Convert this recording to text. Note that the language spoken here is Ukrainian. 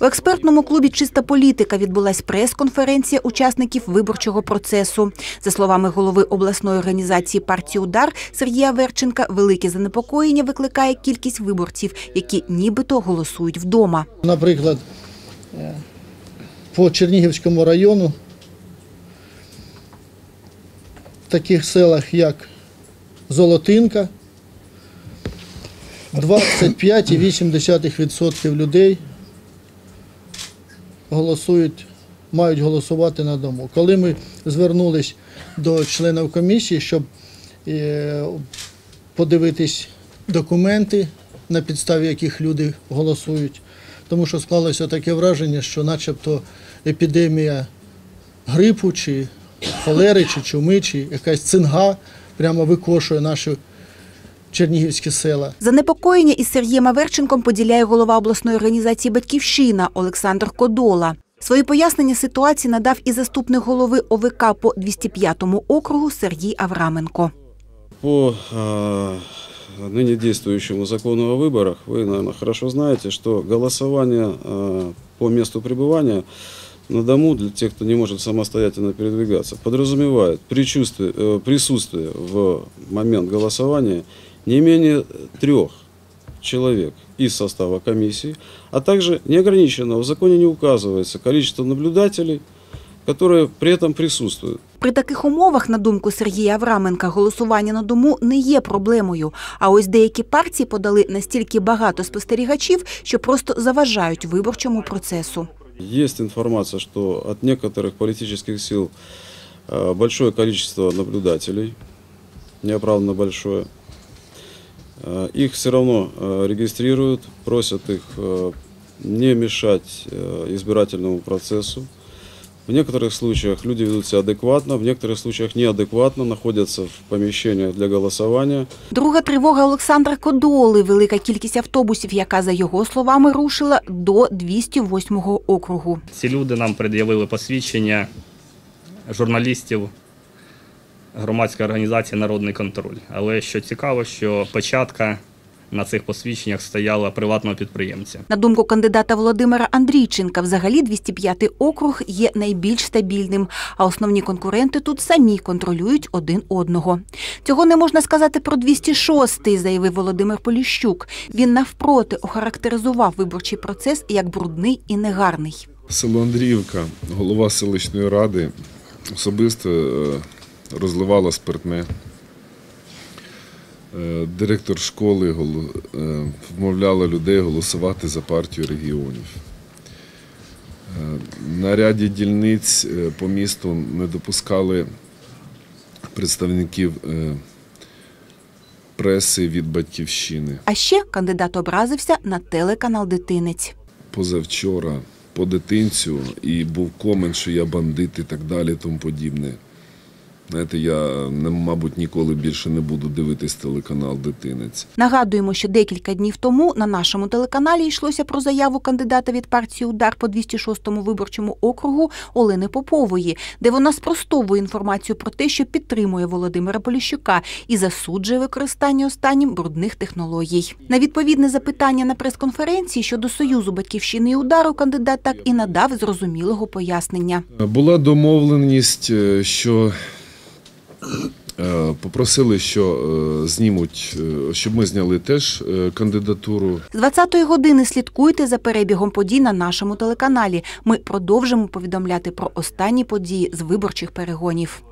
У експертному клубі Чиста політика відбулась прес-конференція учасників виборчого процесу. За словами голови обласної організації партії Удар Сергія Верченка, велике занепокоєння викликає кількість виборців, які нібито голосують вдома. Наприклад, по Чернігівському району, в таких селах, як Золотинка, 25,8% людей голосують, мають голосувати на дому. Коли ми звернулись до членів комісії, щоб е, подивитись документи, на підставі яких люди голосують, тому що склалося таке враження, що начебто епідемія грипу чи холери, чи чуми, чи якась цинга прямо викошує наші чернігівські села. Занепокоєння із Сергієм Аверченком поділяє голова обласної організації Батьківщина Олександр Кодола. Свої пояснення ситуації надав і заступник голови ОВК по 205 округу Сергій Авраменко. По э, ныне действующему закону о выборах вы, наверное, хорошо знаете, что голосование э, по месту пребывания на дому для тех, кто не может самостоятельно передвигаться, подразумевает причувствие- э, присутствие в момент голосования не менее трех человек из состава комиссии, а также неограниченного в законе не указывается количество наблюдателей, которые при этом присутствуют. При таких умовах, на думку Сергія Авраменка, голосування на дому не є проблемою. А ось деякі партії подали настільки багато спостерігачів, що просто заважають виборчому процесу. Есть информация, что от некоторых политических сил э, большое количество наблюдателей, неоправданно большое. Э, Их все равно э, регистрируют, просят их э, не мешать э, избирательному процессу. В некоторых случаях люди ведут себя адекватно, в некоторых случаях неадекватно, находятся в помещениях для голосования. Друга тривога Олександра Кодоли – велика кількість автобусів, яка, за його словами, рушила до 208 округу. Ці люди нам пред'явили посвідчення журналістів громадської організації Народний контроль. Але що цікаво, що печатка на цих посвідченнях стояла приватного підприємця. На думку кандидата Володимира Андрійченка, взагалі 205 округ є найбільш стабільним, а основні конкуренти тут самі контролюють один одного. Цього не можна сказати про 206-й, заявив Володимир Поліщук. Він навпроти охарактеризував виборчий процес як брудний і негарний. Село Андріївка, голова селищної ради особисто е, розливала спиртне. Е, Директор школи е, вмовляла людей голосувати за партію регіонів. Е, На ряді дільниць по місту не допускали представників преси від батьківщини. А ще кандидат образився на телеканал Дитинець. позавчора по дитинцю і був комент, що я бандит і так далі, тому подібне. Знаєте, я, не- мабуть, ніколи більше не буду дивитись телеканал Дитинець. Нагадуємо, що декілька днів тому на нашому телеканалі йшлося про заяву кандидата від партії Удар по 206-му виборчому округу Олени Попової, де вона спростовує інформацію про те, що підтримує Володимира Поліщука і засуджує використання останнім брудних технологій. На відповідне запитання на прес-конференції щодо союзу батьківщини і удару кандидат так і надав зрозумілого пояснення. Була домовленість, е, що попросили, що е, знімуть, е, щоб ми зняли теж е, кандидатуру. З 20-ї години слідкуйте за перебігом подій на нашому телеканалі. Ми продовжимо повідомляти про останні події з виборчих перегонів.